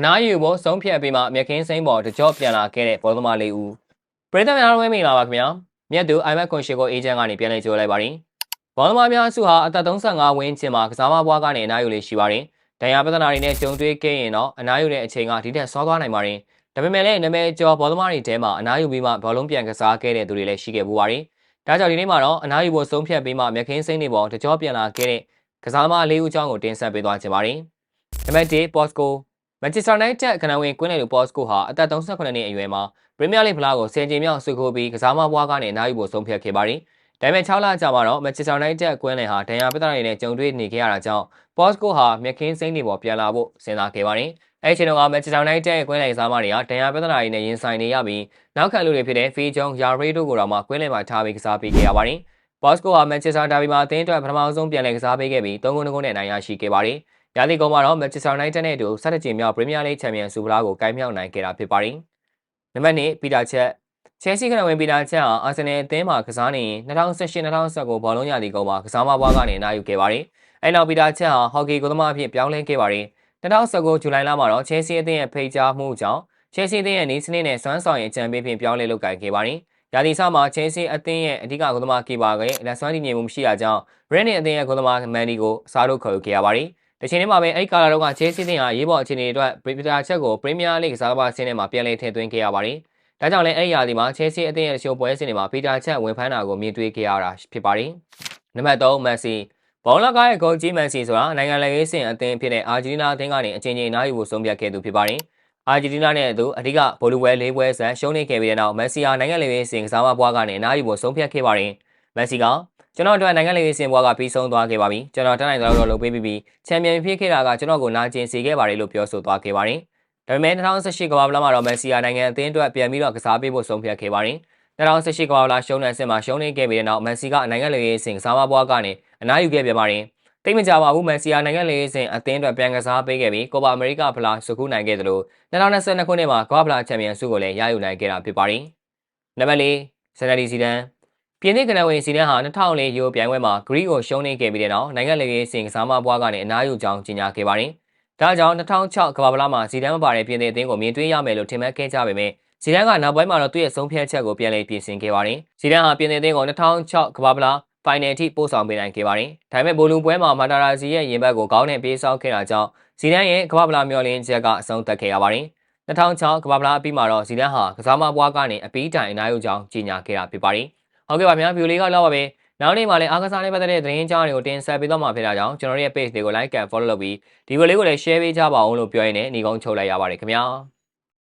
အနားယူဖို့ဆုံးဖြတ်ပြီးမှမြက်ခင်းစိမ့်ပေါ်တကြော့ပြန်လာခဲ့တဲ့ဘောသမားလေးဦးပရိသတ်များတို့ဝဲမိလာပါခင်ဗျာမြက်သူ iMac ကွန်ရှီကိုအေဂျင့်ကနေပြန်လည်ကြိုလိုက်ပါရင်ဘောသမားများစုဟာအသက်35ဝန်းကျင်မှာကစားမပွားကနေအနားယူလေးရှိပါတယ်ဒဏ်ရာပြဿနာတွေနဲ့ကြုံတွေ့ခဲ့ရင်တော့အနားယူတဲ့အချိန်ကဒီထက်စောသွားနိုင်ပါတယ်ဒါပေမဲ့လည်းနာမည်ကျော်ဘောသမားတွေထဲမှာအနားယူပြီးမှဘောလုံးပြန်ကစားခဲ့တဲ့သူတွေလည်းရှိခဲ့ပူပါတယ်ဒါကြောင့်ဒီနေ့မှာတော့အနားယူဖို့ဆုံးဖြတ်ပြီးမှမြက်ခင်းစိမ့်တွေပေါ်တကြော့ပြန်လာခဲ့တဲ့ကစားသမားလေးဦးအကြောင်းကိုတင်ဆက်ပေးသွားချင်ပါတယ်နံပါတ်1 Posco မန်ချက်စတာယူနိုက်တက်ကနဝင်ကွင်းလေလူပေါ့စကိုဟာအသက်38နှစ်အရွယ်မှာပရီးမီးယားလိဖလားကို10ကြိမ်မြောက်ဆွေးခိုးပြီးကစားမပွားကနေနိုင်ယူဖို့ဆုံးဖြတ်ခဲ့ပါတယ်။ဒါပေမဲ့6လကြာမှာတော့မန်ချက်စတာယူနိုက်တက်ကွင်းလေဟာဒဏ်ရာပြဿနာတွေနဲ့ကြုံတွေ့နေခဲ့ရတာကြောင့်ပေါ့စကိုဟာမြက်ခင်းစိမ့်တွေပေါ်ပြန်လာဖို့စဉ်းစားခဲ့ပါတယ်။အဲဒီချိန်တုန်းကမန်ချက်စတာယူနိုက်တက်ကွင်းလေစားမတွေကဒဏ်ရာပြဿနာတွေနဲ့ရင်ဆိုင်နေရပြီးနောက်ခံလူတွေဖြစ်တဲ့ဖီဂျုံယာရီတို့ကိုတော့မှကွင်းလေမှာထားပြီးကစားပေးခဲ့ရပါတယ်။ ပေါ့စကိုဟာမန်ချက်စတာဒါဘီမှာအသင်းအတွက်ပထမဆုံးပြန်လည်ကစားပေးခဲ့ပြီး3ဂိုး2ဂိုးနဲ့နိုင်ရရှိခဲ့ပါတယ်။ရာသီကုန်မှာတော့ Manchester United နဲ့အတူ17ကြိမ်မြောက် Premier League Champions ဆုဖလားကိုကိုင်းမြောက်နိုင်ခဲ့တာဖြစ်ပါတယ်။နံပါတ်2ပီတာချက် Chelsea ကဝင်ပီတာချက်ဟာ Arsenal အသင်းမှာကစားနေ2018-2019ဘောလုံးရာသီကုန်မှာကစားမပွားကနေနိုင်ယူခဲ့ပါတယ်။အဲနောက်ပီတာချက်ဟာဟော်ကီကိုသမားအဖြစ်ပြောင်းလဲခဲ့ပါတယ်။2019ဇူလိုင်လမှာတော့ Chelsea အသင်းရဲ့ဖိတ်ကြားမှုကြောင့် Chelsea အသင်းရဲ့နေစနစ်နဲ့စွမ်းဆောင်ရည်အကြံပေးဖြင့်ပြောင်းလဲလုပ်ကိုင်ခဲ့ပါတယ်။ ရာသီစမှာ Chelsea အသင်းရဲ့အဓိကဂိုးသမားကီပါကလက်စွမ်းတည်ငြိမ်မှုမရှိတာကြောင့် Rennes အသင်းရဲ့ဂိုးသမားမန်ဒီကိုအစားထိုးခေါ်ယူခဲ့ရပါတယ်။။တချိန်တည်းမှာပဲအဲ့ကာလာတော့ကချဲစီးတင်ဟာရေးပေါ်အခြေအနေအတွက်ပရီပီတာချက်ကိုပရီးမီးယားလိဂ်ကစားသမားအဆင့်ထဲမှာပြန်လည်ထည့်သွင်းခဲ့ရပါတယ်။ဒါကြောင့်လည်းအဲ့ဒီရာသီမှာချဲစီအသင်းရဲ့ရှိုးပွဲစဉ်တွေမှာပီတာချက်ဝင်ဖမ်းတာကိုမြင်တွေ့ခဲ့ရတာဖြစ်ပါတယ်။နံပါတ်3မန်စီဘောလကားရဲ့ဂိုးကြီးမန်စီဆိုတာနိုင်ငံလက်ရေးစင်အသင်းဖြစ်တဲ့အာဂျီတီးနားအသင်းကနေအချိန်ချင်းနိုင်ယူဖို့ဆုံးဖြတ်ခဲ့သူဖြစ်ပါတယ်။ အာဂျီတီးနားနဲ့အတူအဓိကဗိုလ်လူပွဲ၄ပွဲဆန်ရှုံးနေခဲ့ပြီးတဲ့နောက်မန်စီဟာနိုင်ငံလက်ရေးစင်ကစားမပွားကနေအနားယူဖို့ဆုံးဖြတ်ခဲ့ပါတယ်။မန်စီကကျွန်တော်တို့နိုင်ငံလေးစင်ဘွားကပြီးဆုံးသွားခဲ့ပါပြီကျွန်တော်တန်းနိုင်တော့လုပ်ပေးပြီးပြီးချန်ပီယံဖြစ်ခဲ့တာကကျွန်တော်ကိုနာကျင်စေခဲ့ပါတယ်လို့ပြောဆိုသွားခဲ့ပါတယ်ဒါပေမဲ့2018ကမ္ဘာ့ဖလားမှာတော့မက်ဆီယာနိုင်ငံအသင်းအတွက်ပြန်ပြီးတော့ကစားပေးဖို့ဆုံးဖြတ်ခဲ့ပါတယ်2018ကမ္ဘာ့ဖလားရှုံးတဲ့အဆင့်မှာရှုံးနေခဲ့ပြီးတဲ့နောက်မက်ဆီကနိုင်ငံလေးစင်ကစားမဘွားကနေအနားယူခဲ့ပြန်ပါတယ် တိတ်မကြပါဘူးမန်စီယာနိုင်ငံလေးစင်အသင်းအတွက်ပြန်ကစားပေးခဲ့ပြီးကိုပါအမေရိကဖလားစုခုနိုင်ခဲ့သလို2022ခုနှစ်မှာကမ္ဘာ့ဖလားချန်ပီယံဆုကိုလည်းရယူနိုင်ခဲ့တာဖြစ်ပါတယ်နံပါတ်၄ဆန်နဒီစီဒန်ပြင်းသစ်ကနဝင်စီနန်ဟာ2004ယူပြိုင်ပွဲမှာဂရိကိုရှုံးနေခဲ့ပြီးတဲ့နောက်နိုင်ငံလေရေးစင်ကစားမပွားကနေအနားယူကြောင်းကြေညာခဲ့ပါတယ်။ဒါကြောင့်2006ကမ္ဘာ့ဖလားမှာစီဒန်မပါတဲ့ပြင်းသစ်အသင်းကိုမြင်တွေ့ရမယ်လို့ထင်မှတ်ခဲ့ကြပေမဲ့စီဒန်ကနောက်ပိုင်းမှာတော့သူ့ရဲ့ဆုံးဖြတ်ချက်ကိုပြန်လည်ပြင်ဆင်ခဲ့ပါတယ်။စီဒန်ဟာပြင်းသစ်အသင်းကို2006ကမ္ဘာ့ဖလား ဖိုင်နယ်ထိပို့ဆောင်ပေးနိုင်ခဲ့ပါတယ်။ဒါပေမဲ့ဘိုလူပွဲမှာမာတာရာစီရဲ့ရင်ဘတ်ကိုကောင်းနဲ့ပြေးဆောက်ခဲ့တာကြောင့်စီဒန်ရဲ့ကမ္ဘာ့ဖလားမျှော်လင့်ချက်ကအဆုံးသတ်ခဲ့ရပါတယ်။2006ကမ္ဘာ့ဖလားအပြီးမှာတော့ဇီဒန်ဟာကစားမပွားကနေအပီးတိုင်အနားယူကြောင်းကြေညာခဲ့တာဖြစ်ပါတယ်ဟုတ်ကဲ့ပါဗျာဗီဒီယိုလေးကတော့ပါပဲနောက်နေ့မှာလည်းအားကစားနဲ့ပတ်သက်တဲ့သတင်းကြောင်းတွေကိုတင်ဆက်ပေးသွားမှာဖြစ်တာကြောင့်ကျွန်တော်ရဲ့ page တွေကို like and follow လုပ်ပြီးဒီဗီဒီယိုလေးကိုလည်း share ပေးကြပါအောင်လို့ပြောရင်းနဲ့ညီကုန်းချုပ်လိုက်ရပါတယ်ခင်ဗျာ